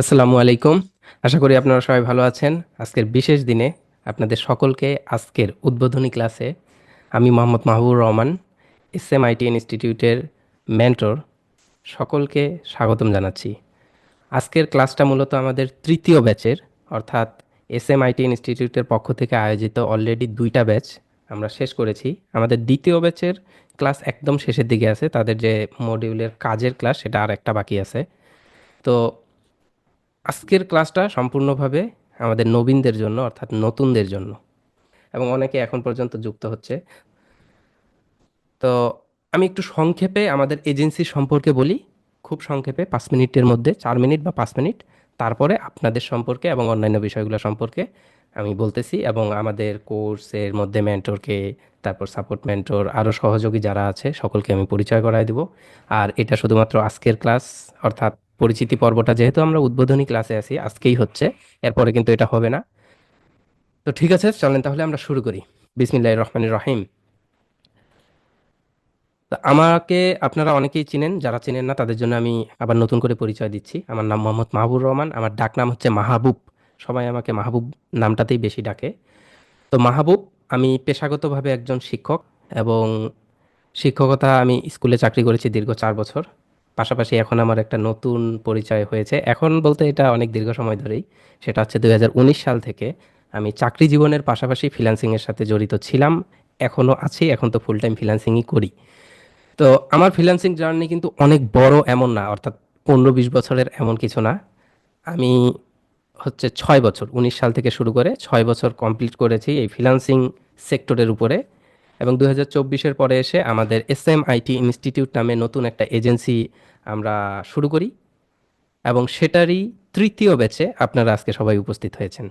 আসসালামু আলাইকুম। আশা করি আপনারা সবাই ভালো আছেন। আজকের বিশেষ দিনে আপনাদের সকলকে আজকের উদ্বোধনী ক্লাসে আমি Mohammad Mahbubur Rahman, S M IT ইনস্টিটিউটের মেন্টর, সকলকে স্বাগতম জানাচ্ছি। আজকের ক্লাসটা মূলত আমাদের তৃতীয় ব্যাচের, অর্থাৎ এস এম আইটি ইনস্টিটিউটের পক্ষ থেকে আয়োজিত অলরেডি দুইটা ব্যাচ আমরা শেষ করেছি। আমাদের দ্বিতীয় ব্যাচের ক্লাস একদম শেষের দিকে আছে, তাদের যে মডিউলের কাজের ক্লাস সেটা আর একটা বাকি আছে। তো আজকের ক্লাসটা সম্পূর্ণভাবে আমাদের নবীনদের জন্য, অর্থাৎ নতুনদের জন্য। এবং অনেকে এখন পর্যন্ত যুক্ত হচ্ছে। তো আমি একটু সংক্ষেপে আমাদের এজেন্সি সম্পর্কে বলি। খুব সংক্ষেপে, পাঁচ মিনিটের মধ্যে, চার মিনিট বা পাঁচ মিনিট। তারপরে আপনাদের সম্পর্কে এবং অন্যান্য বিষয়গুলো সম্পর্কে আমি বলতেছি। এবং আমাদের কোর্সের মধ্যে মেন্টরকে, তারপর সাপোর্ট মেন্টর আরও সহযোগী যারা আছে, সকলকে আমি পরিচয় করায় দেব। আর এটা শুধুমাত্র আজকের ক্লাস, অর্থাৎ পরিচিতি পর্বটা যেহেতু আমরা উদ্বোধনী ক্লাসে আছি, আজকেই হচ্ছে, এরপরে কিন্তু এটা হবে না। তো ঠিক আছে, চলেন তাহলে আমরা শুরু করি। বিসমিল্লাহ রহমানির রহিম। আমাকে আপনারা অনেকেই চিনেন, যারা চিনেন না, তাদের জন্য আমি আবার নতুন করে পরিচয় দিচ্ছি। আমার নাম মোহাম্মদ মাহবুব রহমান, আমার ডাক নাম হচ্ছে মাহবুব। সবাই আমাকে মাহবুব নামটাতেই বেশি ডাকে। তো মাহবুব, আমি পেশাগতভাবে একজন শিক্ষক এবং শিক্ষকতা আমি স্কুলে চাকরি করেছি দীর্ঘ চার বছর। পাশাপাশি এখন আমার একটা নতুন পরিচয় হয়েছে। এখন বলতে এটা অনেক দীর্ঘ সময় ধরেই। সেটা হচ্ছে দু হাজার উনিশ সাল থেকে আমি চাকরি জীবনের পাশাপাশি ফ্রিল্যান্সিংয়ের সাথে জড়িত ছিলাম। এখনও আছি, এখন তো ফুল টাইম ফ্রিল্যান্সিংই করি। তো আমার ফ্রিল্যান্সিং জার্নি কিন্তু অনেক বড় এমন না, অর্থাৎ পনেরো বিশ বছরের এমন কিছু না। আমি হচ্ছে ছয় বছর, উনিশ সাল থেকে শুরু করে ছয় বছর কমপ্লিট করেছি এই ফ্রিল্যান্সিং সেক্টরের উপরে। এবং দু হাজার চব্বিশের পরে এসে আমাদের এস এম আইটি ইনস্টিটিউট নামে নতুন একটা এজেন্সি আমরা শুরু করি এবং সেটারই তৃতীয় ব্যাচে আপনারা আজকে সবাই উপস্থিত হয়েছেন।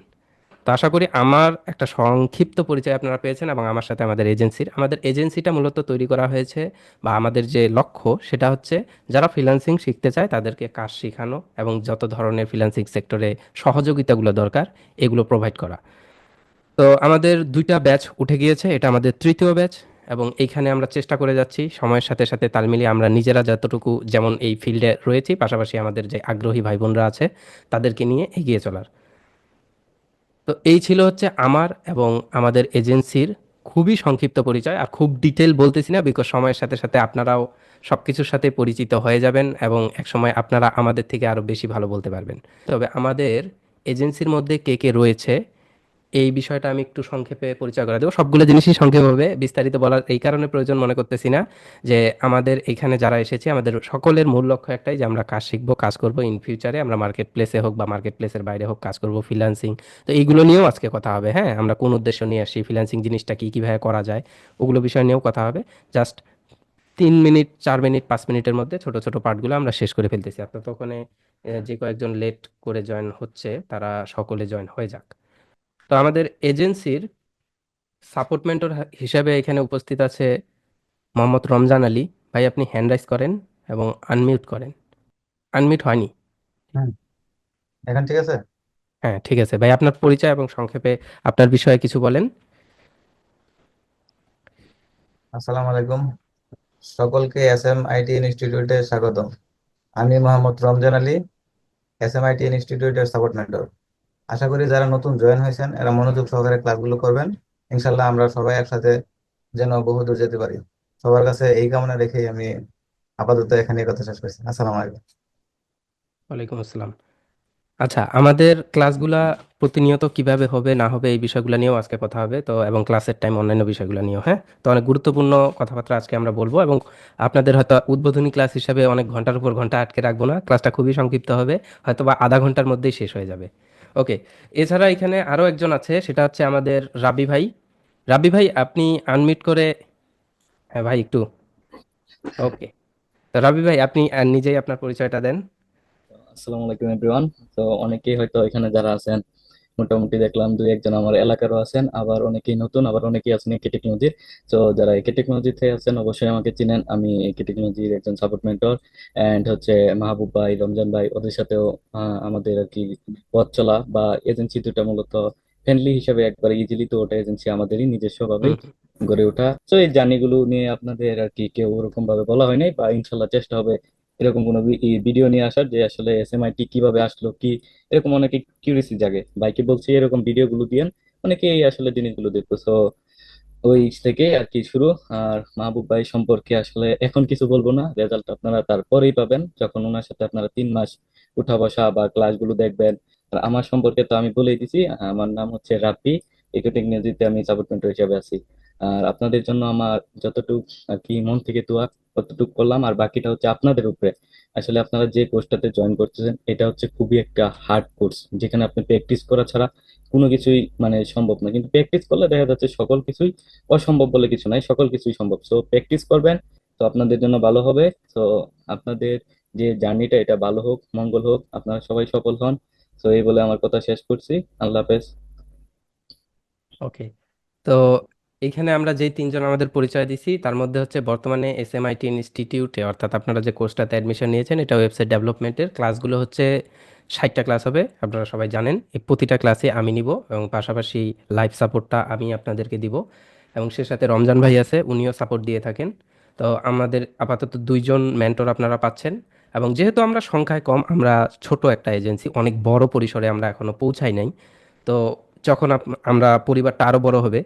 তো আশা করি আমার একটা সংক্ষিপ্ত পরিচয় আপনারা পেয়েছেন এবং আমার সাথে আমাদের এজেন্সির, আমাদের এজেন্সিটা মূলত তৈরি করা হয়েছে বা আমাদের যে লক্ষ্য সেটা হচ্ছে যারা ফ্রিল্যান্সিং শিখতে চায় তাদেরকে কাজ শেখানো এবং যত ধরনের ফ্রিল্যান্সিং সেক্টরে সহযোগিতাগুলো দরকার এগুলো প্রোভাইড করা। তো আমাদের দুইটা ব্যাচ উঠে গিয়েছে, এটা আমাদের তৃতীয় ব্যাচ এবং এইখানে আমরা চেষ্টা করে যাচ্ছি, সময়ের সাথে সাথে তাল মিলিয়ে আমরা নিজেরা যতটুকু যেমন এই ফিল্ডে রয়েছি, পাশাপাশি আমাদের যে আগ্রহী ভাই বোনরা আছে তাদেরকে নিয়ে এগিয়ে চলার। তো এই ছিল হচ্ছে আমার এবং আমাদের এজেন্সির খুবই সংক্ষিপ্ত পরিচয়, আর খুব ডিটেল বলতেছি না বিকজ সময়ের সাথে সাথে আপনারাও সব কিছুর সাথে পরিচিত হয়ে যাবেন এবং একসময় আপনারা আমাদের থেকে আরও বেশি ভালো বলতে পারবেন। তবে আমাদের এজেন্সির মধ্যে কে কে রয়েছে এই বিষয়টা আমি একটু সংক্ষেপে পরিচয় করে দেবো। সবগুলো জিনিসই সংক্ষেপে হবে বিস্তারিত বলার এই কারণে প্রয়োজন মনে করতেছি না যে আমাদের এখানে যারা এসেছে, আমাদের সকলের মূল লক্ষ্য একটাই যে আমরা কাজ শিখব, কাজ করব ইন ফিউচারে আমরা মার্কেট প্লেসে হোক বা মার্কেট প্লেসের বাইরে হোক কাজ করব ফ্রিল্যান্সিং তো এইগুলো নিয়েও আজকে কথা হবে হ্যাঁ? আমরা কোন উদ্দেশ্য নিয়ে আসছি ফ্রিল্যান্সিং জিনিসটা কী, কীভাবে করা যায়, ওগুলো বিষয় নিয়েও কথা হবে। জাস্ট তিন মিনিট, চার মিনিট, পাঁচ মিনিটের মধ্যে ছোট ছোট পার্টগুলো আমরা শেষ করে ফেলতেছি। আপনার তো ওখানে যে কয়েকজন লেট করে জয়েন হচ্ছে, তারা সকলে জয়েন হয়ে যাক। তো আমাদের এজেন্সির সাপোর্ট মেন্টর হিসাবে এখানে উপস্থিত আছে মোহাম্মদ রমজান আলী। ভাই আপনি হ্যান্ড রাইজ করেন এবং আনমিউট করেন। আনমিউট হয়নি? এখন ঠিক আছে? হ্যাঁ ঠিক আছে। ভাই আপনার পরিচয় এবং সংক্ষেপে আপনার বিষয়ে কিছু বলেন। আসসালামু আলাইকুম। সকলকে এস এম আইটি ইনস্টিটিউটে স্বাগতম। আমি Mohammad Ramjan Ali S M IT ইনস্টিটিউটের সাপোর্ট মেন্টর। আশা করি যারা নতুন জয়েন হয়েছেন, এরা মনোযোগ সহকারে ক্লাসগুলো করবেন। ইনশাল্লাহ আমরা সবাই একসাথে যেন বহুদূর যেতে পারি। সবার কাছে এই কামনা রেখেই আমি আপাতত এখানে কথা শেষ করছি। আসসালামু আলাইকুম। ওয়ালাইকুম আসসালাম। আচ্ছা আমাদের ক্লাসগুলা প্রতিনিয়ত কীভাবে হবে, না হবে, এই বিষয়গুলো নিয়েও আজকে কথা হবে। তো, এবং ক্লাসের টাইম অন্যান্য বিষয়গুলো নিয়েও হ্যাঁ? তো, অনেক গুরুত্বপূর্ণ কথাবার্তা আজকে আমরা বলব, এবং আপনাদের হয়তো উদ্বোধনী ক্লাস হিসাবে অনেক ঘণ্টার উপর ঘণ্টা আটকে রাখব না। ক্লাসটা খুবই সংক্ষিপ্ত হবে হয়তো বা আধা ঘণ্টার মধ্যেই শেষ হয়ে যাবে। ওকে এছাড়া এখানে আরও একজন আছে, সেটা হচ্ছে আমাদের রাবি ভাই। রাবি ভাই, আপনি আনমিট করে হ্যাঁ ভাই, একটু। ওকে তো রাবি ভাই, আপনি নিজেই আপনার পরিচয়টা দেন। আসসালামু আলাইকুম এভরিওয়ান তো অনেকেই হয়তো এখানে যারা আছেন মোটামুটি দেখলাম দুই একজন আমার এলাকারও আছেন আবার অনেকেই নতুন আবার অনেকেই আছেন একে টেকনোলজির তো যারা একে টেকনোলজিতে আছেন অবশ্যই আমাকে চিনেন। আমি একে টেকনোলজির একজন সাপোর্ট মেন্টর এন্ড হচ্ছে মাহবুব ভাই রমজান ভাই ওদের সাথেও আমাদের আর কি পথ চলা বা এজেন্সি দুটা মূলত ফ্রেন্ডলি হিসাবে একবার ইজিলি তো ওটা এজেন্সি আমাদেরই নিজস্ব হুম গড়ে ওঠা। তো এই জার্নিগুলো নিয়ে আপনাদের আর কি কেউ ওরকম ভাবে বলা হয় নাই বা ইনশাল্লাহ চেষ্টা হবে এরকম কোনো ভিডিও নিয়ে আসার যে আসলে এসএমআইটি কীভাবে আসলো, কি, এরকম অনেকে কিউরিয়াসি জাগে। ভাইকে বলছি, এরকম ভিডিও গুলো দিয়েন। অনেকে এই আসলে জিনিসগুলো দেখতো তো ওই থেকে আর কি শুরু। আর মাহবুব ভাই সম্পর্কে আসলে এখন কিছু বলব না। রেজাল্ট আপনারা তারপরেই পাবেন। যখন ওনার সাথে আপনারা তিন মাস উঠা বসা বা ক্লাসগুলো দেখবেন। আর আমার সম্পর্কে তো আমি বলেই দিছি, আমার নাম হচ্ছে রাব্বি। ইকো টেকনোলজিতে আমি সাপোর্ট মেন্টর হিসেবে আছি। আর আপনাদের জন্য আমার যতটুকু আর কি মন থেকে দোয়া ততটুকু করলাম আর বাকিটা হচ্ছে আপনাদের উপরে। আসলে আপনারা যে কোর্সটাতে জয়েন করতেছেন, এটা হচ্ছে খুবই একটা হার্ড কোর্স যেখানে আপনি প্র্যাকটিস করা ছাড়া কোনো কিছুই মানে সম্ভব না। কিন্তু প্র্যাকটিস করলে দেখা যাচ্ছে সকল কিছুই অসম্ভব বলে কিছু নাই, সকল কিছুই সম্ভব। সো প্র্যাকটিস করবেন, তো আপনাদের জন্য ভালো হবে। তো আপনাদের যে জার্নিটা, এটা ভালো হোক, মঙ্গল হোক, আপনারা সবাই সফল হন। তো এই বলে আমার কথা শেষ করছি। আল্লাহ হাফেজ। ওকে তো এখানে আমরা যেই তিনজন আমাদের পরিচয় দিছি, তার মধ্যে হচ্ছে বর্তমানে এসএমআইটি ইনস্টিটিউটে অর্থাৎ আপনারা যে কোর্সটাতে অ্যাডমিশন নিয়েছেন, এটা ওয়েবসাইট ডেভেলপমেন্টের ক্লাসগুলো হচ্ছে ষাটটা ক্লাস হবে, আপনারা সবাই জানেন। এই প্রতিটা ক্লাসে আমি নিব এবং পাশাপাশি লাইভ সাপোর্টটা আমি আপনাদেরকে দিব। এবং সে সাথে রমজান ভাই আছে, উনিও সাপোর্ট দিয়ে থাকেন। তো আমাদের আপাতত দুইজন মেন্টর আপনারা পাচ্ছেন। এবং যেহেতু আমরা সংখ্যায় কম, আমরা ছোট একটা এজেন্সি অনেক বড় পরিসরে আমরা এখনও পৌঁছাই নাই। তো যখন আমরা পরিবারটা আরও বড় হবে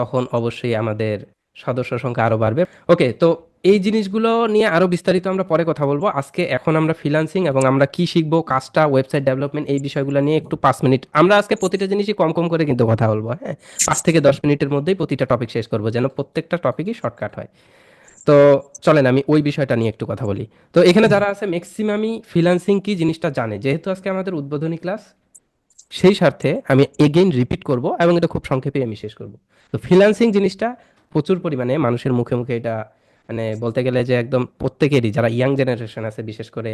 তখন অবশ্যই আমাদের সদস্য সংখ্যা আরও বাড়বে। ওকে তো এই জিনিসগুলো নিয়ে আরও বিস্তারিত আমরা পরে কথা বলব। আজকে এখন আমরা ফ্রিল্যান্সিং এবং আমরা কি শিখব, কাজটা ওয়েবসাইট ডেভেলপমেন্ট এই বিষয়গুলো নিয়ে একটু পাঁচ মিনিট, আমরা আজকে প্রতিটা জিনিসই কম কম করে কিন্তু কথা বলব হ্যাঁ? পাঁচ থেকে দশ মিনিটের মধ্যেই প্রতিটা টপিক শেষ করব, যেন প্রত্যেকটা টপিকই শর্টকাট হয়। তো চলেন আমি ওই বিষয়টা নিয়ে একটু কথা বলি। তো এখানে যারা আছে ম্যাক্সিমামই ফ্রিল্যান্সিং কি জিনিসটা জানে? যেহেতু আজকে আমাদের উদ্বোধনী ক্লাস সেই স্বার্থে আমি এগেইন রিপিট করব এবং এটা খুব সংক্ষেপে আমি শেষ করব। তো ফ্রিল্যান্সিং জিনিসটা প্রচুর পরিমাণে মানুষের মুখে মুখে এটা মানে বলতে গেলে যে একদম প্রত্যেকেরই, যারা ইয়াং জেনারেশন আছে, বিশেষ করে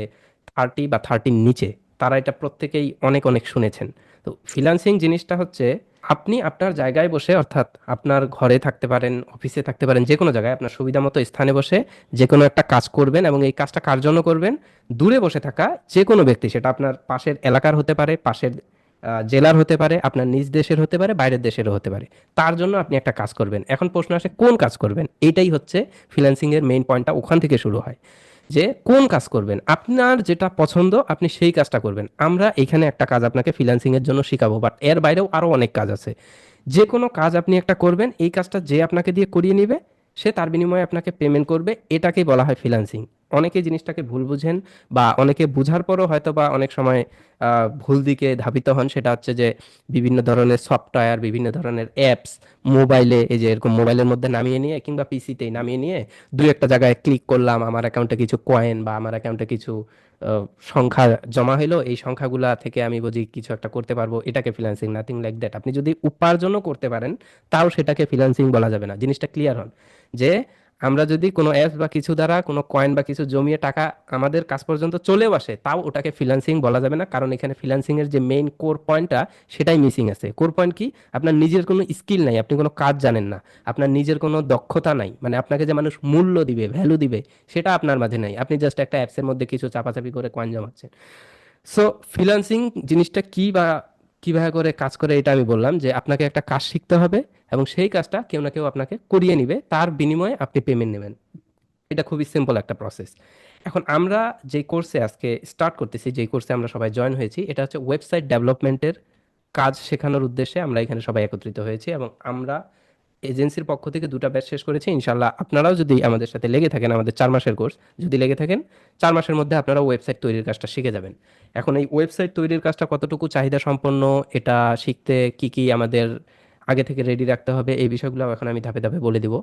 থার্টি বা থার্টির নিচে, তারা এটা প্রত্যেকেই অনেক অনেক শুনেছেন। তো ফ্রিল্যান্সিং জিনিসটা হচ্ছে আপনি আপনার জায়গায় বসে, অর্থাৎ আপনার ঘরে থাকতে পারেন অফিসে থাকতে পারেন যে কোনো জায়গায় আপনার সুবিধা মতো স্থানে বসে যে কোনো একটা কাজ করবেন এবং এই কাজটা কার জন্য করবেন? দূরে বসে থাকা যে কোনো ব্যক্তি, সেটা আপনার পাশের এলাকার হতে পারে, পাশের জেলার হতে পারে, আপনার নিজ দেশের হতে পারে, বাইরের দেশেরও হতে পারে। তার জন্য আপনি একটা কাজ করবেন। এখন প্রশ্ন আসে, কোন কাজ করবেন? এটাই হচ্ছে ফ্রিল্যান্সিং এর মেইন পয়েন্টটা ওখান থেকে শুরু হয়। যে কোন কাজ করবেন? আপনার যেটা পছন্দ, আপনি সেই কাজটা করবেন। আমরা এখানে একটা কাজ আপনাকে ফ্রিল্যান্সিং এর জন্য শেখাবো বাট এর বাইরেও আরও অনেক কাজ আছে। যে কোনো কাজ আপনি একটা করবেন, এই কাজটা যে আপনাকে দিয়ে করিয়ে নিবে, সে তার বিনিময়ে আপনাকে পেমেন্ট করবে। এটাকেই বলা হয় ফ্রিল্যান্সিং অনেকে জিনিসটাকে ভুল বুঝেন বা অনেকে বুঝার পরও হয়তো বা অনেক সময় ভুল দিকে ধাবিত হন। সেটা হচ্ছে যে বিভিন্ন ধরনের সফটওয়্যার, বিভিন্ন ধরনের অ্যাপস মোবাইলে এই যে এরকম মোবাইলের মধ্যে নামিয়ে নিয়ে কিংবা পিসিতেই নামিয়ে নিয়ে দুই একটা জায়গায় ক্লিক করলাম, আমার অ্যাকাউন্টে কিছু কয়েন বা আমার অ্যাকাউন্টে কিছু সংখ্যা জমা হলো এই সংখ্যাগুলা থেকে আমি বুঝি কিছু একটা করতে পারব। এটাকে ফ্রিল্যান্সিং নাথিং লাইক দ্যাট আপনি যদি উপার্জনও করতে পারেন, তাও সেটাকে ফ্রিল্যান্সিং বলা যাবে না। জিনিসটা ক্লিয়ার হন যে আমরা যদি কোনো অ্যাপস বা কিছু দ্বারা, কোনো কয়েন বা কিছু জমিয়ে টাকা আমাদের কাছ পর্যন্ত চলেও আসে, তাও ওটাকে ফ্রিল্যান্সিং বলা যাবে না। কারণ এখানে ফ্রিল্যান্সিং এর যে মেইন কোর পয়েন্টটা সেটাই মিসিং আছে। কোর পয়েন্ট কি? আপনার নিজের কোনো স্কিল নাই, আপনি কোনো কাজ জানেন না। আপনার নিজের কোনো দক্ষতা নাই। মানে আপনাকে যে মানুষ মূল্য দিবে ভ্যালু দিবে, সেটা আপনার মাঝে নাই। আপনি জাস্ট একটা অ্যাপসের মধ্যে কিছু চাপাচাপি করে কয়েন জমাচ্ছেন। সো ফ্রিল্যান্সিং জিনিসটা কি বা কীভাবে করে কাজ করে এটা আমি বললাম যে আপনাকে একটা কাজ শিখতে হবে এবং সেই কাজটা কেউ না কেউ আপনাকে করিয়ে নিবে। তার বিনিময়ে আপনি পেমেন্ট নেবেন। এটা খুবই সিম্পল একটা প্রসেস এখন আমরা যে কোর্সে আজকে স্টার্ট করতেছি, যে কোর্সে আমরা সবাই জয়েন হয়েছি, এটা হচ্ছে ওয়েবসাইট ডেভেলপমেন্টের কাজ শেখানোর উদ্দেশ্যে আমরা এখানে সবাই একত্রিত হয়েছি এবং আমরা এজেন্সির পক্ষ থেকে দুটো ব্যাচ শেষ করেছি। ইনশাল্লাহ আপনারাও যদি আমাদের সাথে লেগে থাকেন, আমাদের চার মাসের কোর্স যদি লেগে থাকেন, চার মাসের মধ্যে আপনারা ওয়েবসাইট তৈরির কাজটা শিখে যাবেন। এখন এই ওয়েবসাইট তৈরির কাজটা কতটুকু চাহিদা সম্পন্ন, এটা শিখতে কি কি আমাদের আগে থেকে রেডি রাখতে হবে, এই বিষয়গুলো এখন আমি ধাপে ধাপে বলে দিব।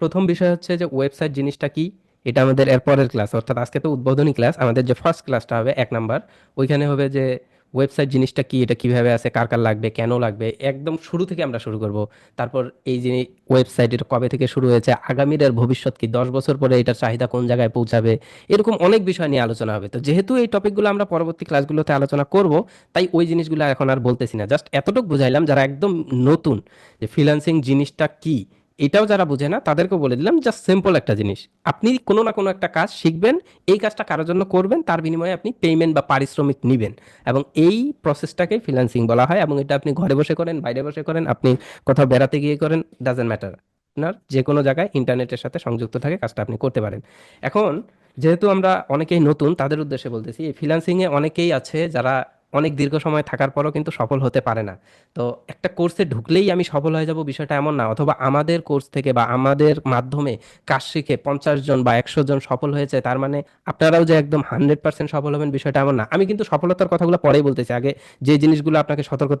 প্রথম বিষয় হচ্ছে যে ওয়েবসাইট জিনিসটা কি? এটা আমাদের এরপরের ক্লাস অর্থাৎ আজকে তো উদ্বোধনী ক্লাস আমাদের যে ফার্স্ট ক্লাসটা হবে এক নাম্বার ওইখানে হবে যে ওয়েবসাইট জিনিসটা কি, এটা কীভাবে আছে, কার কার লাগবে, কেন লাগবে, একদম শুরু থেকে আমরা শুরু করব। তারপর এই যে ওয়েবসাইট এটা কবে থেকে শুরু হয়েছে, আগামীর এর ভবিষ্যৎ কি, দশ বছর পরে এটার চাহিদা কোন জায়গায় পৌঁছাবে, এরকম অনেক বিষয় নিয়ে আলোচনা হবে। তো যেহেতু এই টপিকগুলো আমরা পরবর্তী ক্লাসগুলোতে আলোচনা করব, তাই ওই জিনিসগুলো এখন আর বলতেছি না। জাস্ট এতটুকু বুঝাইলাম যারা একদম নতুন যে ফ্রিল্যান্সিং জিনিসটা কি এটাও যারা বুঝে না তাদেরকে বলে দিলাম জাস্ট সিম্পল একটা জিনিস। আপনি কোনো না কোনো একটা কাজ শিখবেন, এই কাজটা কারোর জন্য করবেন, তার বিনিময়ে আপনি পেমেন্ট বা পারিশ্রমিক নেবেন। এবং এই প্রসেসটাকে ফ্রিল্যান্সিং বলা হয় এবং এটা আপনি ঘরে বসে করেন, বাইরে বসে করেন, আপনি কোথাও বেড়াতে গিয়ে করেন ডাজেন্ট ম্যাটার আপনার যে কোনো জায়গায় ইন্টারনেটের সাথে সংযুক্ত থাকে, কাজটা আপনি করতে পারেন। এখন, যেহেতু আমরা অনেকেই নতুন, তাদের উদ্দেশ্যে বলতেছি, এই ফ্রিল্যান্সিংয়ে অনেকেই আছে যারা অনেক দীর্ঘ সময় থাকার পরও কিন্তু সফল হতে পারে না। তো একটা কোর্সে ঢুকলেই আমি সফল হয়ে যাব বিষয়টা এমন না, অথবা আমাদের কোর্স থেকে বা আমাদের মাধ্যমে কাজ শিখে পঞ্চাশ জন বা একশো জন সফল হয়েছে, তার মানে আপনারাও যে একদম হান্ড্রেড পার্সেন্ট সফল হবেন বিষয়টা এমন না। আমি কিন্তু সফলতার কথাগুলো পরেই বলতেছি, আগে যে জিনিসগুলো আপনাকে সতর্ক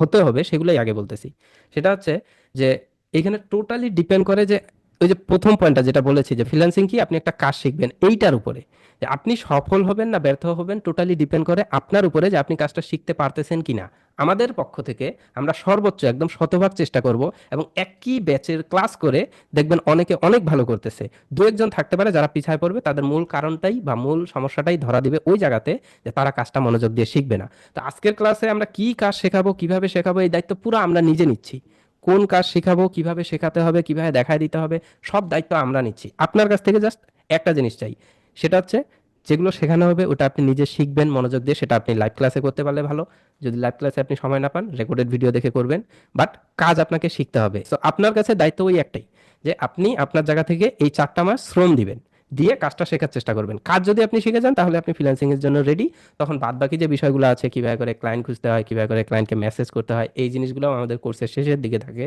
হতে হবে সেগুলোই আগে বলতেছি। সেটা হচ্ছে যে এখানে টোটালি ডিপেন্ড করে যে ওই যে প্রথম পয়েন্টটা যেটা বলেছি যে ফ্রিল্যান্সিং কি? আপনি একটা কাজ শিখবেন। এইটার উপরে। যে আপনি সফল হবেন না ব্যর্থ হবেন টোটালি ডিপেন্ড করে আপনার উপরে যে আপনি কাজটা শিখতে পারতেছেন কিনা। আমাদের পক্ষ থেকে আমরা সর্বোচ্চ একদম শতভাগ চেষ্টা করব এবং একই ব্যাচের ক্লাস করে দেখবেন অনেকে অনেক ভালো করতেছে। দু একজন থাকতে পারে যারা পিছায় পড়বে, তাদের মূল কারণটাই বা মূল সমস্যাটাই ধরা দিবে ওই জায়গাতে যে তারা কাজটা মনোযোগ দিয়ে শিখবে না। তো আজকের ক্লাসে আমরা কি কাজ শেখাবো, কীভাবে শেখাবো, এই দায়িত্ব পুরো আমরা নিজে নিচ্ছি। কোন কাজ শেখাবো, কীভাবে শেখাতে হবে, কীভাবে দেখায় দিতে হবে, সব দায়িত্ব আমরা নিচ্ছি। আপনার কাছ থেকে জাস্ট একটা জিনিস চাই। সেটা হচ্ছে যেগুলো শেখানো হবে, ওটা আপনি নিজে শিখবেন, মনোযোগ দিয়ে সেটা আপনি লাইভ ক্লাসে করতে পারলে ভালো। যদি লাইভ ক্লাসে আপনি সময় না পান রেকর্ডেড ভিডিও দেখে করবেন বাট কাজ আপনাকে শিখতে হবে। তো আপনার কাছে দায়িত্ব ওই একটাই, যে আপনি আপনার জায়গা থেকে এই চারটা মাস শ্রম দিবেন। দিয়ে কাজটা শেখার চেষ্টা করবেন। কাজ যদি আপনি শিখে যান, তাহলে আপনি ফ্রিল্যান্সিং এর জন্য রেডি তখন বাদ বাকি যে বিষয়গুলো আছে, কীভাবে করে ক্লায়েন্ট খুঁজতে হয়, কীভাবে করে ক্লায়েন্টকে মেসেজ করতে হয়, এই জিনিসগুলো আমাদের কোর্সের শেষের দিকে থাকে।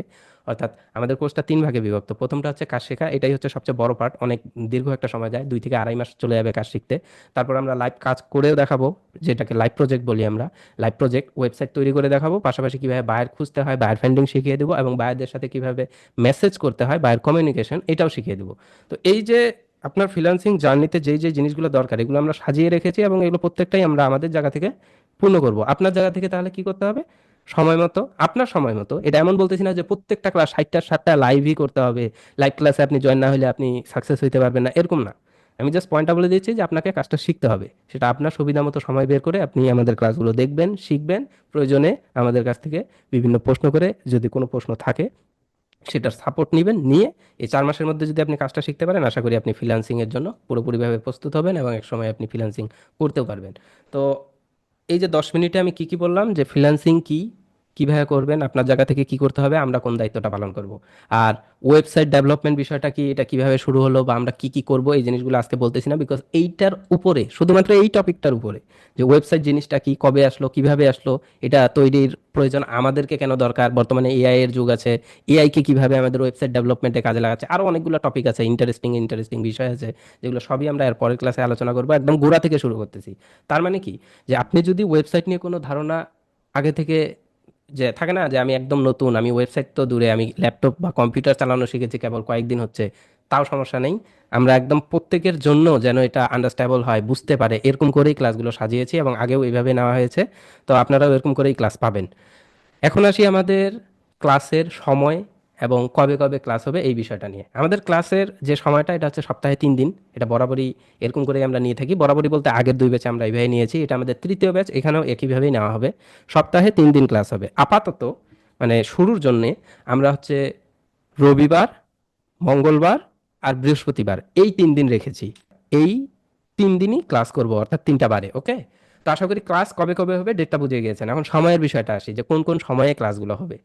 অর্থাৎ আমাদের কোর্সটা তিন ভাগে বিভক্ত। প্রথমটা হচ্ছে কাজ শেখা, এটাই হচ্ছে সবচেয়ে বড় পার্ট অনেক দীর্ঘ একটা সময় যায়, দুই থেকে আড়াই মাস চলে যাবে কাজ শিখতে। তারপর আমরা লাইভ কাজ করেও দেখাবো, যেটাকে লাইভ প্রজেক্ট বলি আমরা। লাইভ প্রজেক্ট ওয়েবসাইট তৈরি করে দেখাবো। পাশাপাশি কীভাবে বায়ার খুঁজতে হয় বায়ার ফ্যান্ডিং শিখিয়ে দেবো এবং বায়ারদের সাথে কীভাবে মেসেজ করতে হয় বায়ার কমিউনিকেশন এটাও শিখিয়ে দেবো। তো এই যে আপনার ফ্রিল্যান্সিং জার্নিতে যেই যে জিনিসগুলো দরকার, এগুলো আমরা সাজিয়ে রেখেছি এবং এগুলো প্রত্যেকটাই আমরা আমাদের জায়গা থেকে পূর্ণ করব। আপনার জায়গা থেকে তাহলে কি করতে হবে? সময় মতো, আপনার সময় মতো, এটা এমন বলতেছি না যে প্রত্যেকটা ক্লাস ষাটটা, সাতটা লাইভই করতে হবে। লাইভ ক্লাসে আপনি জয়েন না হলে আপনি সাকসেস হইতে পারবেন না, এরকম না। আমি জাস্ট পয়েন্টটা বলে দিচ্ছি যে আপনাকে কাজটা শিখতে হবে। সেটা আপনার সুবিধা মতো সময় বের করে আপনি আমাদের ক্লাসগুলো দেখবেন, শিখবেন, প্রয়োজনে আমাদের কাছ থেকে বিভিন্ন প্রশ্ন করে যদি কোনো প্রশ্ন থাকে সেটার সাপোর্ট নেবেন, নিয়ে এই চার মাসের মধ্যে যদি আপনি কাজটা শিখতে পারেন, আশা করি আপনি ফ্রিল্যান্সিং এর জন্য পুরোপুরিভাবে প্রস্তুত হবেন এবং এক সময় আপনি ফ্রিলান্সিং করতেও পারবেন। তো এই যে দশ মিনিটে আমি কি কি বললাম? যে ফ্রিল্যান্সিং কি কীভাবে করবেন, আপনার জায়গা থেকে কি করতে হবে, আমরা কোন দায়িত্বটা পালন করব। আর ওয়েবসাইট ডেভেলপমেন্ট বিষয়টা কি, এটা কীভাবে শুরু হলো বা আমরা কি কি করব, এই জিনিসগুলো আজকে বলতেছি না বিকজ এইটার উপরে, শুধুমাত্র এই টপিকটার উপরে, যে ওয়েবসাইট জিনিসটা কি, কবে আসলো, কীভাবে আসলো, এটা তৈরির প্রয়োজন আমাদেরকে কেন দরকার, বর্তমানে এআই এর যুগ আছে এআই কে কীভাবে আমাদের ওয়েবসাইট ডেভেলপমেন্টে কাজে লাগাচ্ছে, আরও অনেকগুলো টপিক আছে ইন্টারেস্টিং ইন্টারেস্টিং বিষয় আছে, যেগুলো সবই আমরা এর পরের ক্লাসে আলোচনা করব, একদম গোড়া থেকে শুরু করতেছি। তার মানে কি, যে আপনি যদি ওয়েবসাইট নিয়ে কোনো ধারণা আগে থেকে যে থাকে না যে আমি একদম নতুন, আমি ওয়েবসাইট তো দূরে, আমি ল্যাপটপ বা কম্পিউটার চালানো শিখেছি কেবল কয়েকদিন হচ্ছে, তাও সমস্যা নেই। আমরা একদম প্রত্যেকের জন্য যেন এটা আন্ডারস্ট্যাবল হয়, বুঝতে পারে, এরকম করেই ক্লাসগুলো সাজিয়েছি এবং আগেও এইভাবে নেওয়া হয়েছে। তো আপনারাও এরকম করেই ক্লাস পাবেন। এখন আসি আমাদের ক্লাসের সময় এবং কবে কবে ক্লাস হবে এই বিষয়টা নিয়ে। আমাদের ক্লাসের যে সময়টা, এটা হচ্ছে সপ্তাহে তিন দিন। এটা বরাবরই এরকম করেই আমরা নিয়ে থাকি। বরাবরই বলতে আগের দুই ব্যাচে আমরা এইভাবে নিয়েছি। এটা আমাদের তৃতীয় ব্যাচ এখানেও একইভাবেই নেওয়া হবে। সপ্তাহে তিন দিন ক্লাস হবে। আপাতত মানে শুরুর জন্যে আমরা হচ্ছে রবিবার, মঙ্গলবার আর বৃহস্পতিবার এই তিন দিন রেখেছি। এই তিন দিনই ক্লাস করব, অর্থাৎ তিনটা বারে ওকে তো আশা করি ক্লাস কবে কবে হবে ডেটটা বুঝে গিয়েছেন। এখন সময়ের বিষয়টা আসি, যে কোন কোন সময়ে ক্লাসগুলো হবে।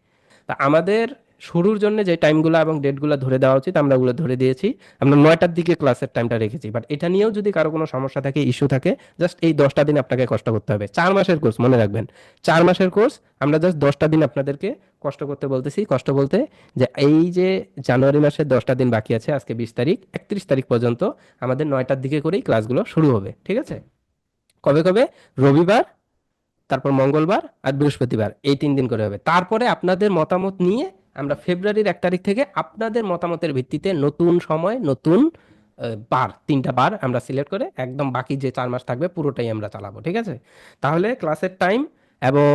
তা আমাদের শুরুর জন্য যে টাইমগুলো এবং ডেটগুলো ধরে দেওয়া উচিত, আমরা ওগুলো ধরে দিয়েছি। আমরা নয়টার দিকে ক্লাসের টাইমটা রেখেছি। বাট এটা নিয়েও যদি কারও কোনো সমস্যা থাকে, ইস্যু থাকে, জাস্ট এই দশটা দিন আপনাকে কষ্ট করতে হবে। চার মাসের কোর্স, মনে রাখবেন। চার মাসের কোর্স, আমরা জাস্ট দশটা দিন আপনাদেরকে কষ্ট করতে বলতেছি। কষ্ট বলতে যে এই যে জানুয়ারি মাসের দশটা দিন বাকি আছে, আজকে বিশ তারিখ, একত্রিশ তারিখ পর্যন্ত আমাদের নয়টার দিকে করেই ক্লাসগুলো শুরু হবে। ঠিক আছে? কবে কবে? রবিবার, তারপর মঙ্গলবার আর বৃহস্পতিবার, এই তিন দিন করে হবে। তারপরে আপনাদের মতামত নিয়ে আমরা ফেব্রুয়ারির এক তারিখ থেকে আপনাদের মতামতের ভিত্তিতে নতুন সময়, নতুন বার, তিনটা বার আমরা সিলেক্ট করে একদম বাকি যে চার মাস থাকবে পুরোটাই আমরা চালাবো, ঠিক আছে? তাহলে ক্লাসের টাইম এবং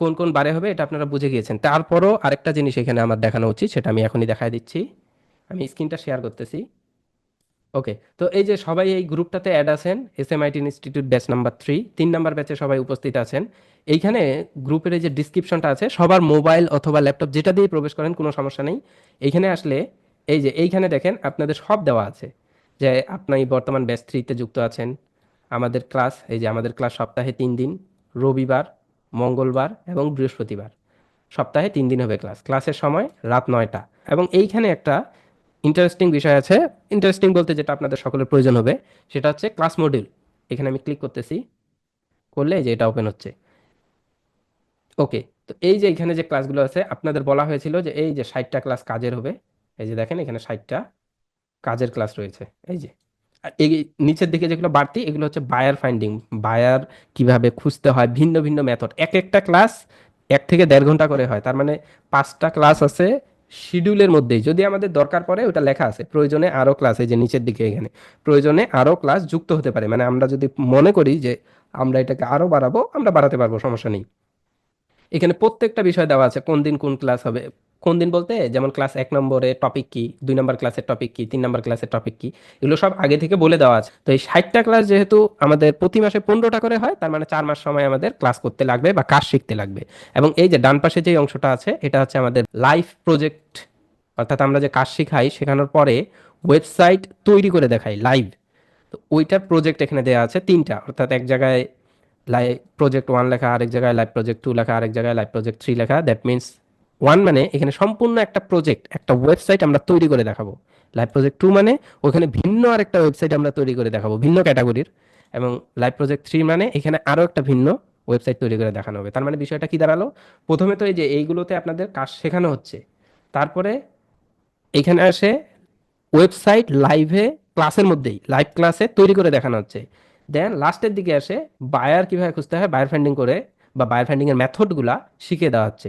কোন কোন বারে হবে এটা আপনারা বুঝে গিয়েছেন। তারপরও আরেকটা জিনিস এখানে আমার দেখানো উচিত, সেটা আমি এখনই দেখাই দিচ্ছি। আমি স্ক্রিনটা শেয়ার করতেছি। ওকে, তো এই যে সবাই এই গ্রুপটাতে অ্যাড আছেন S M IT institute batch number three তিন নাম্বার ব্যাচে সবাই উপস্থিত আছেন। এইখানে গ্রুপের এই যে ডিসক্রিপশনটা আছে, সবার মোবাইল অথবা ল্যাপটপ যেটা দিয়ে প্রবেশ করেন, কোনো সমস্যা নেই। এইখানে আসলে এই যে, এইখানে দেখেন, আপনাদের সব দেওয়া আছে। যে আপনি বর্তমান ব্যাচ থ্রিতে যুক্ত আছেন, আমাদের ক্লাস এই যে আমাদের ক্লাস সপ্তাহে তিন দিন, রবিবার, মঙ্গলবার এবং বৃহস্পতিবার। সপ্তাহে তিন দিন হবে ক্লাস ক্লাসের সময় রাত নয়টা। এবং এইখানে একটা ইন্টারেস্টিং বিষয় আছে। ইন্টারেস্টিং বলতে যেটা আপনাদের সকলের প্রয়োজন হবে, সেটা হচ্ছে ক্লাস মডিউল এখানে আমি ক্লিক করতেছি, করলে এই যে এটা ওপেন হচ্ছে। ওকে তো এই যে এখানে যে ক্লাসগুলো আছে, আপনাদের বলা হয়েছিল যে এই যে ষাটটা ক্লাস কাজের হবে, এই যে দেখেন এখানে ষাটটা কাজের ক্লাস রয়েছে, এই যে। আর এই নিচের দিকে যেগুলো বাড়তি, এগুলো হচ্ছে বায়ার ফাইন্ডিং বায়ার কীভাবে খুঁজতে হয়, ভিন্ন ভিন্ন মেথড এক একটা ক্লাস এক থেকে দেড় ঘণ্টা করে হয়, তার মানে পাঁচটা ক্লাস আছে শিডিউলের মধ্যেই। যদি আমাদের দরকার পড়ে, ওটা লেখা আছে, প্রয়োজনে আরও ক্লাস এই যে নিচের দিকে এখানে। প্রয়োজনে আরও ক্লাস যুক্ত হতে পারে মানে আমরা যদি মনে করি যে আমরা এটাকে আরও বাড়াবো, আমরা বাড়াতে পারব, সমস্যা নেই। এখানে প্রত্যেকটা বিষয় দেওয়া আছে, কোন দিন কোন ক্লাস হবে। কোন দিন বলতে, যেমন ক্লাস এক নম্বরে টপিক কি, দুই নম্বর ক্লাসের টপিক কি, তিন নম্বর ক্লাসের টপিক কি, এগুলো সব আগে থেকে বলে দেওয়া আছে। তো এই ষাটটা ক্লাস যেহেতু আমাদের প্রতি মাসে পনেরোটা করে হয়, তার মানে চার মাস সময় আমাদের ক্লাস করতে লাগবে বা কাজ শিখতে লাগবে। এবং এই যে ডান পাশে যে অংশটা আছে, এটা হচ্ছে আমাদের লাইফ প্রজেক্ট অর্থাৎ আমরা যে কাজ শিখাই, শেখানোর পরে ওয়েবসাইট তৈরি করে দেখাই লাইভ তো ওইটার প্রজেক্ট এখানে দেওয়া আছে তিনটা, অর্থাৎ এক জায়গায় লাইভ প্রজেক্ট ওয়ান লেখা, আরেক জায়গায় লাইভ প্রজেক্ট টু লেখা, আরেক জায়গায় লাইভ প্রজেক্ট থ্রি লেখা। দ্যাট মিনস ওয়ান মানে এখানে সম্পূর্ণ একটা প্রজেক্ট একটা ওয়েবসাইট আমরা তৈরি করে দেখাবো। লাইভ প্রজেক্ট টু মানে ওখানে ভিন্ন আরেকটা ওয়েবসাইট আমরা তৈরি করে দেখাবো, ভিন্ন ক্যাটাগরির এবং লাইভ প্রজেক্ট থ্রি মানে এখানে আরও একটা ভিন্ন ওয়েবসাইট তৈরি করে দেখানো হবে। তার মানে বিষয়টা কি দাঁড়াল? প্রথমে তো এই যে এইগুলোতে আপনাদের কাজ শেখানো হচ্ছে। তারপরে এখানে আসে ওয়েবসাইট লাইভে ক্লাসের মধ্যেই লাইভ ক্লাসে তৈরি করে দেখানো হচ্ছে। দেন লাস্টের দিকে আসে বায়ার কীভাবে খুঁজতে হয়? বায়ার ফাইন্ডিং করে বা বায়ার ফাইন্ডিংয়ের মেথডগুলা শিখিয়ে দেওয়া হচ্ছে।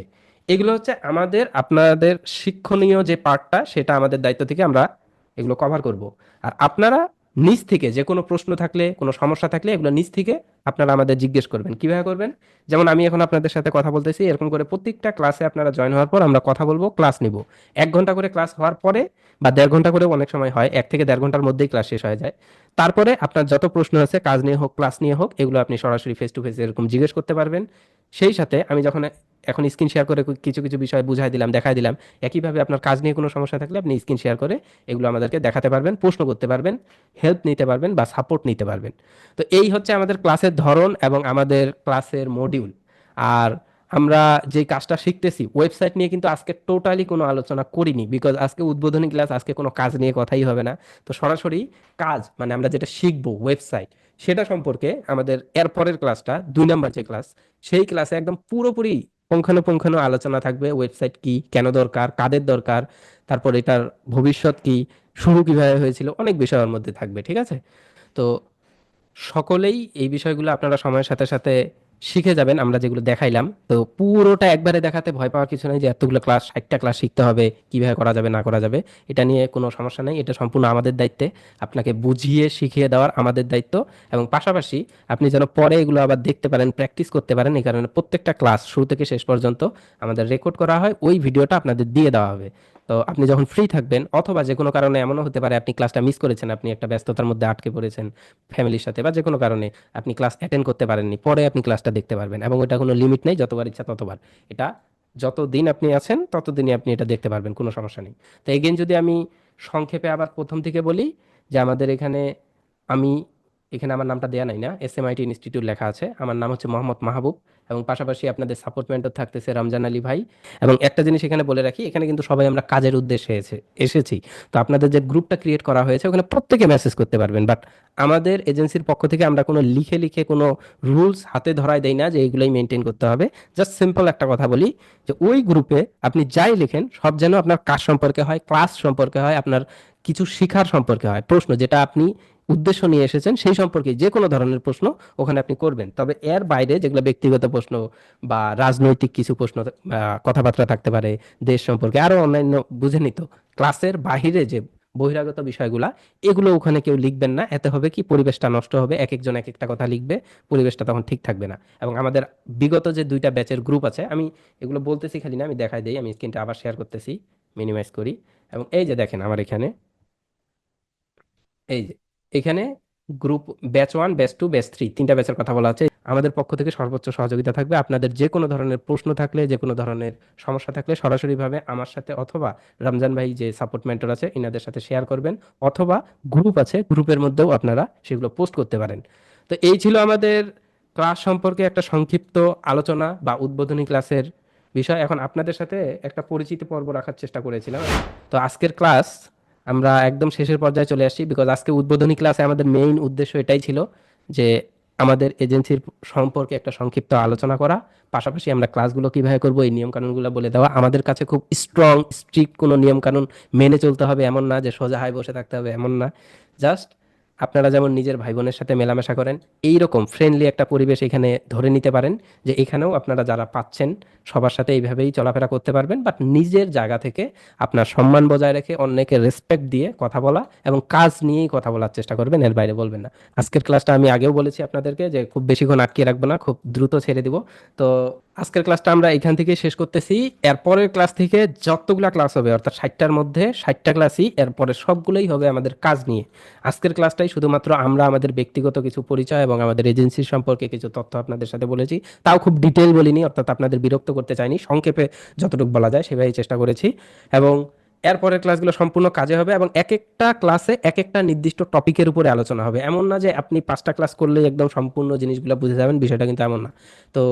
এগুলো হচ্ছে আমাদের, আপনাদের শিক্ষণীয় যে পার্টটা সেটা আমাদের দায়িত্ব থেকে আমরা এগুলো কভার করব। আর আপনারা নিজ থেকে যে কোনো প্রশ্ন থাকলে, কোনো সমস্যা থাকলে এগুলো নিজ থেকে আপনারা আমাদের জিজ্ঞেস করবেন। কীভাবে করবেন? যেমন আমি এখন আপনাদের সাথে কথা বলতেছি, এরকম করে প্রত্যেকটা ক্লাসে আপনারা জয়েন হওয়ার পর আমরা কথা বলব ক্লাস নিব। এক ঘণ্টা করে ক্লাস হওয়ার পরে বা দেড় ঘণ্টা করেও অনেক সময় হয়, এক থেকে দেড় ঘণ্টার মধ্যেই ক্লাস শেষ হয়ে যায়। তারপরে আপনার যত প্রশ্ন আছে, কাজ নিয়ে হোক ক্লাস নিয়ে হোক, এগুলো আপনি সরাসরি ফেস টু ফেস এরকম জিজ্ঞেস করতে পারবেন। সেই সাথে আমি যখন এখন স্ক্রিন শেয়ার করে কিছু কিছু বিষয় বুঝাই দিলাম, দেখাই দিলাম। একইভাবে আপনার কাজ নিয়ে কোনো সমস্যা থাকলে আপনি স্ক্রিন শেয়ার করে এগুলো আমাদেরকে দেখাতে পারবেন, প্রশ্ন করতে পারবেন হেল্প নিতে পারবেন বা সাপোর্ট নিতে পারবেন। তো এই হচ্ছে আমাদের ক্লাসের ধরন এবং আমাদের ক্লাসের মডিউল আর আমরা যে কাজটা শিখতেছি ওয়েবসাইট নিয়ে কিন্তু আজকে টোটালি কোনো আলোচনা করিনি বিকজ আজকে উদ্বোধনী ক্লাস আজকে কোনো কাজ নিয়ে কথাই হবে না। তো সরাসরি কাজ মানে আমরা যেটা শিখব ওয়েবসাইট সেটা সম্পর্কে আমাদের এরপরের ক্লাসটা দুই নাম্বার যে ক্লাস সেই ক্লাসে একদম পুরোপুরি পুঙ্খানুপুঙ্খানু আলোচনা থাকবে ওয়েবসাইট কি, কেন দরকার, কাদের দরকার, তারপর এটার ভবিষ্যৎ কি, শুরু কীভাবে হয়েছিল, অনেক বিষয়ের মধ্যে থাকবে, ঠিক আছে? তো সকলেই এই বিষয়গুলো আপনারা সময়ের সাথে সাথে শিখে যাবেন, আমরা যেগুলো দেখাইলাম। তো পুরোটা একবারে দেখাতে ভয় পাওয়ার কিছু নেই যে এতগুলো ক্লাস ষাটটা ক্লাস শিখতে হবে, কীভাবে করা যাবে, না করা যাবে। এটা নিয়ে কোনো সমস্যা নেই, এটা সম্পূর্ণ আমাদের দায়িত্বে। আপনাকে বুঝিয়ে শিখিয়ে দেওয়ার আমাদের দায়িত্ব। এবং পাশাপাশি আপনি যেন পরে এগুলো আবার দেখতে পারেন প্র্যাকটিস করতে পারেন, এই কারণে প্রত্যেকটা ক্লাস শুরু থেকে শেষ পর্যন্ত আমাদের রেকর্ড করা হয়, ওই ভিডিওটা আপনাদের দিয়ে দেওয়া হবে। তো আপনি যখন ফ্রি থাকবেন, অথবা যে কোনো কারণে এমনও হতে পারে আপনি ক্লাসটা মিস করেছেন, আপনি একটা ব্যস্ততার মধ্যে আটকে পড়েছেন ফ্যামিলির সাথে বা যে কোনো কারণে আপনি ক্লাস অ্যাটেন্ড করতে পারেননি, পরে আপনি ক্লাসটা দেখতে পারবেন এবং এটা কোনো লিমিট নেই, যতবার ইচ্ছা ততবার। এটা যতদিন আপনি আছেন, ততদিনই আপনি এটা দেখতে পারবেন, কোনো সমস্যা নেই। তো এগেন যদি আমি সংক্ষেপে আবার প্রথম থেকে বলি যে আমাদের এখানে আমি এখানে আমার নামটা দেয়া নাই না। এস এম আইটি ইনস্টিটিউট লেখা আছে। আমার নাম হচ্ছে মোহাম্মদ মাহবুব এবং পাশাপাশি আপনাদের সাপোর্ট মেন্টর থাকতেছে রমজান আলী ভাই। এবং একটা জিনিস এখানে বলে রাখি, এখানে কিন্তু সবাই আমরা কাজের উদ্দেশ্যে এসে, এসেছি। তো আপনাদের যে গ্রুপটা ক্রিয়েট করা হয়েছে, ওখানে প্রত্যেকে মেসেজ করতে পারবেন। বাট আমাদের এজেন্সির পক্ষ থেকে আমরা কোনো লিখে লিখে কোনো রুলস হাতে ধরায় দেই না যে এইগুলোই মেনটেন করতে হবে। জাস্ট সিম্পল একটা কথা বলি যে ওই গ্রুপে আপনি যাই লেখেন, সব যেন আপনার কাজ সম্পর্কে হয় ক্লাস সম্পর্কে হয়, আপনার কিছু শিখার সম্পর্কে হয়, প্রশ্ন যেটা আপনি উদ্দেশ্য নিয়ে এসেছেন, সেই সম্পর্কে যে কোনো ধরনের প্রশ্ন ওখানে আপনি করবেন। তবে এর বাইরে যেগুলো ব্যক্তিগত প্রশ্ন বা রাজনৈতিক কিছু প্রশ্ন কথাবার্তা থাকতে পারে, দেশ সম্পর্কে আরও অন্যান্য বুঝে নিত, ক্লাসের বাহিরে যে বহিরাগত বিষয়গুলা, এগুলো ওখানে কেউ লিখবেন না। এতে হবে কি? পরিবেশটা নষ্ট হবে এক একজন এক একটা কথা লিখবে, পরিবেশটা তখন ঠিক থাকবে না। এবং আমাদের বিগত যে দুইটা ব্যাচের গ্রুপ আছে, আমি এগুলো বলতেছি খালি না, আমি দেখাই দিই, আমি স্ক্রিনটা আবার শেয়ার করতেছি, মিনিমাইজ করি। এবং এই যে দেখেন আমার এখানে, এই যে এখানে group batch one batch two batch three তিনটা ব্যাচের কথা বলা আছে। আমাদের পক্ষ থেকে সর্বোচ্চ সহযোগিতা থাকবে। আপনাদের যে কোনো ধরনের প্রশ্ন থাকলে, যে কোনো ধরনের সমস্যা থাকলে সরাসরিভাবে আমার সাথে অথবা রমজান ভাই যে সাপোর্ট মেন্টর আছে, ইনাদের সাথে শেয়ার করবেন। অথবা গ্রুপ আছে গ্রুপের মধ্যেও আপনারা সেগুলো পোস্ট করতে পারেন। তো এই ছিল আমাদের ক্লাস সম্পর্কে একটা সংক্ষিপ্ত আলোচনা বা উদ্বোধনী ক্লাসের বিষয়। এখন আপনাদের সাথে একটা পরিচিতি পর্ব রাখার চেষ্টা করেছিলাম। তো আজকের ক্লাস আমরা একদম শেষের পর্যায়ে চলে আসি বিকজ আজকে উদ্বোধনী ক্লাসে আমাদের মেইন উদ্দেশ্য এটাই ছিল যে আমাদের এজেন্সির সম্পর্কে একটা সংক্ষিপ্ত আলোচনা করা। পাশাপাশি আমরা ক্লাসগুলো কীভাবে করব, এই নিয়মকানুনগুলো বলে দেওয়া। আমাদের কাছে খুব স্ট্রং স্ট্রিক্ট কোনো নিয়মকানুন মেনে চলতে হবে এমন না যে সোজা হায় বসে থাকতে হবে, এমন না। জাস্ট আপনারা যেমন নিজের ভাই বোনের সাথে মেলামেশা করেন এই রকম ফ্রেন্ডলি একটা পরিবেশ এখানে ধরে নিতে পারেন যে এখানেও আপনারা যারা পাচ্ছেন, সবার সাথে এইভাবেই চলাফেরা করতে পারবেন। বাট নিজের জায়গা থেকে আপনার সম্মান বজায় রেখে অন্যকে রেসপেক্ট দিয়ে কথা বলা এবং কাজ নিয়েই কথা বলার চেষ্টা করবেন, এর বাইরে বলবেন না। আজকের ক্লাসটা আমি আগেও বলেছি আপনাদেরকে যে খুব বেশিক্ষণ আটকে রাখব না, খুব দ্রুত ছেড়ে দিব। তো আজকের ক্লাসটা আমরা এখান থেকে শেষ করতেছি। এরপরের ক্লাস থেকে যতগুলা ক্লাস হবে, অর্থাৎ ষাটটার মধ্যে ষাটটা ক্লাসই এরপরে সবগুলোই হবে আমাদের কাজ নিয়ে। আজকের ক্লাসটাই শুধুমাত্র আমরা আমাদের ব্যক্তিগত কিছু পরিচয় এবং আমাদের এজেন্সির সম্পর্কে কিছু তথ্য আপনাদের সাথে বলেছি। তাও খুব ডিটেল বলিনি, অর্থাৎ আপনাদের বিরক্ত করতে চাইনি। সংক্ষেপে যতটুকু বলা যায় সেভাবেই চেষ্টা করেছি। এবং এরপরের ক্লাসগুলো সম্পূর্ণ কাজে হবে এবং এক একটা ক্লাসে এক একটা নির্দিষ্ট টপিকের উপরে আলোচনা হবে। এমন না যে আপনি পাঁচটা ক্লাস করলেই একদম সম্পূর্ণ জিনিসগুলো বুঝে যাবেন, বিষয়টা কিন্তু এমন না। তো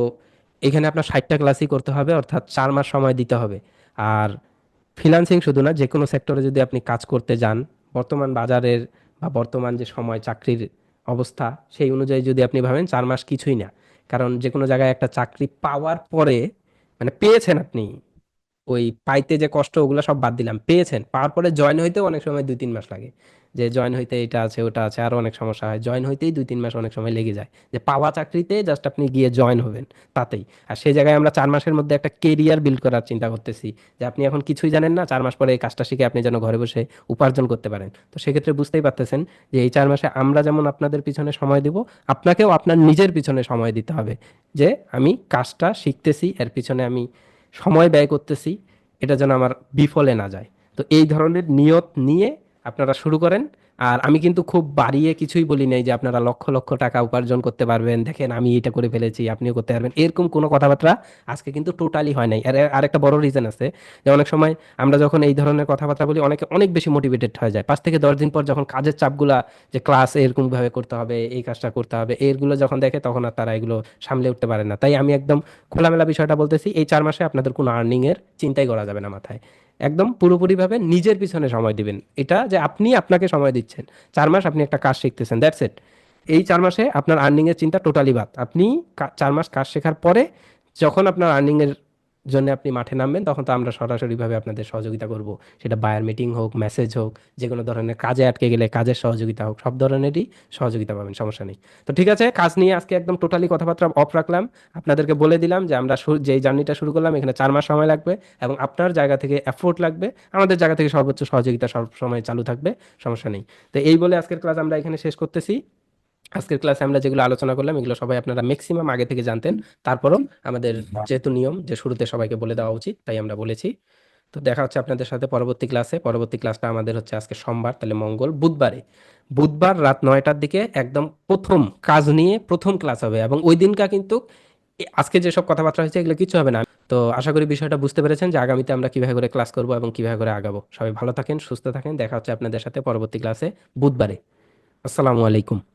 এখানে আপনার ষাটটা ক্লাসই করতে হবে, অর্থাৎ চার মাস সময় দিতে হবে। আর ফিনান্সিং শুধু না, যে কোনো সেক্টরে যদি আপনি কাজ করতে যান, বর্তমান বাজারের বা বর্তমান যে সময় চাকরির অবস্থা, সেই অনুযায়ী যদি আপনি ভাবেন, চার মাস কিছুই না। কারণ যে কোনো জায়গায় একটা চাকরি পাওয়ার পরে মানে পেয়েছেন আপনি ওই পাইতে যে কষ্ট, ওগুলো সব বাদ দিলাম। পেয়েছেন, পাওয়ার পরে জয়েন হইতেও অনেক সময় দুই তিন মাস লাগে। যে জয়েন হইতে এটা আছে, ওটা আছে, আরও অনেক সমস্যা হয়। জয়েন হইতেই দুই তিন মাস অনেক সময় লেগে যায়। যে পাওয়া চাকরিতে জাস্ট আপনি গিয়ে জয়েন হবেন, তাতেই। আর সেই জায়গায় আমরা চার মাসের মধ্যে একটা কেরিয়ার বিল্ড করার চিন্তা করতেছি। যে আপনি এখন কিছুই জানেন না, চার মাস পরে এই কাজটা শিখে আপনি যেন ঘরে বসে উপার্জন করতে পারেন। তো সেক্ষেত্রে বুঝতেই পারতেছেন যে এই চার মাসে আমরা যেমন আপনাদের পিছনে সময় দিব, আপনাকেও আপনার নিজের পিছনে সময় দিতে হবে। যে আমি কাজটা শিখতেছি, এর পিছনে আমি সময় ব্যয় করতেছি, এটা যেন আমার বিফলে না যায়। তো এই ধরনের নিয়ত নিয়ে আপনারা শুরু করেন। আর আমি কিন্তু খুব বাড়িয়ে কিছুই বলি নাই যে আপনারা লক্ষ লক্ষ টাকা উপার্জন করতে পারবেন। দেখেন, আমি এটা করে ফেলেছি, আপনিও করতে পারবেন। এরকম কোনো কথাবার্তা আজকে কিন্তু টোটালি হয় নাই। আর আরেকটা বড় রিজন আছে যে অনেক সময় আমরা যখন এই ধরনের কথাবার্তা বলি, অনেকে অনেক বেশি মোটিভেটেড হয়ে যায়। পাঁচ থেকে দশ দিন পর যখন কাজের চাপগুলা যে ক্লাস এরকম ভাবে করতে হবে, এই কাজটা করতে হবে, এরগুলো যখন দেখে তখন আর তারা এগুলো সামলে উঠতে পারে না। তাই আমি একদম খোলামেলা বিষয়টা বলতেছি, এই চার মাসে আপনাদের কোনো আর্নিং এর চিন্তাই করা যাবে না মাথায়। একদম পুরোপুরিভাবে নিজের পিছনে সময় দিবেন। এটা যে আপনি আপনাকে সময় দিচ্ছেন। চার মাস আপনি একটা কাজ শিখতেছেন, দ্যাটস ইট। এই চার মাসে আপনার আর্নিংয়ের চিন্তা টোটালি বাদ। আপনি চার মাস কাজ শেখার পরে যখন আপনার আর্নিংয়ের জন্য আপনি মাঠে নামবেন, তখন তো আমরা সরাসরিভাবে আপনাদের সহযোগিতা করব। সেটা বায়ার মিটিং হোক মেসেজ হোক যে কোনো ধরনের কাজে আটকে গেলে কাজের সহযোগিতা হোক, সব ধরনেরই সহযোগিতা পাবেন, সমস্যা নেই। তো ঠিক আছে, কাজ নিয়ে আজকে একদম টোটালি কথাবার্তা অফ রাখলাম। আপনাদেরকে বলে দিলাম যে আমরা যেই জার্নিটা শুরু করলাম, এখানে চার মাস সময় লাগবে এবং আপনার জায়গা থেকে এফোর্ট লাগবে, আমাদের জায়গা থেকে সর্বোচ্চ সহযোগিতা সব সময় চালু থাকবে, সমস্যা নেই। তো এই বলে আজকের ক্লাস আমরা এখানে শেষ করতেছি। আজকের ক্লাসে আমরা যেগুলো আলোচনা করলাম এগুলো সবাই আপনারা ম্যাক্সিমাম আগে থেকে জানতেন। তারপরও আমাদের যেহেতু নিয়ম যে শুরুতে সবাইকে বলে দেওয়া উচিত তাই আমরা বলেছি। তো দেখা হচ্ছে আপনাদের সাথে পরবর্তী ক্লাসে পরবর্তী ক্লাসটা আমাদের হচ্ছে আজকে সোমবার তাহলে মঙ্গল বুধবারে। বুধবার রাত নয়টার দিকে একদম প্রথম কাজ নিয়ে প্রথম ক্লাস হবে এবং ওই দিনকা কিন্তু আজকে যেসব কথাবার্তা হয়েছে এগুলো কিছু হবে না। তো আশা করি বিষয়টা বুঝতে পেরেছেন যে আগামীতে আমরা কীভাবে করে ক্লাস করব এবং কীভাবে করে আগাবো। সবাই ভালো থাকেন সুস্থ থাকেন। দেখা হচ্ছে আপনাদের সাথে পরবর্তী ক্লাসে বুধবারে। আসসালামু আলাইকুম।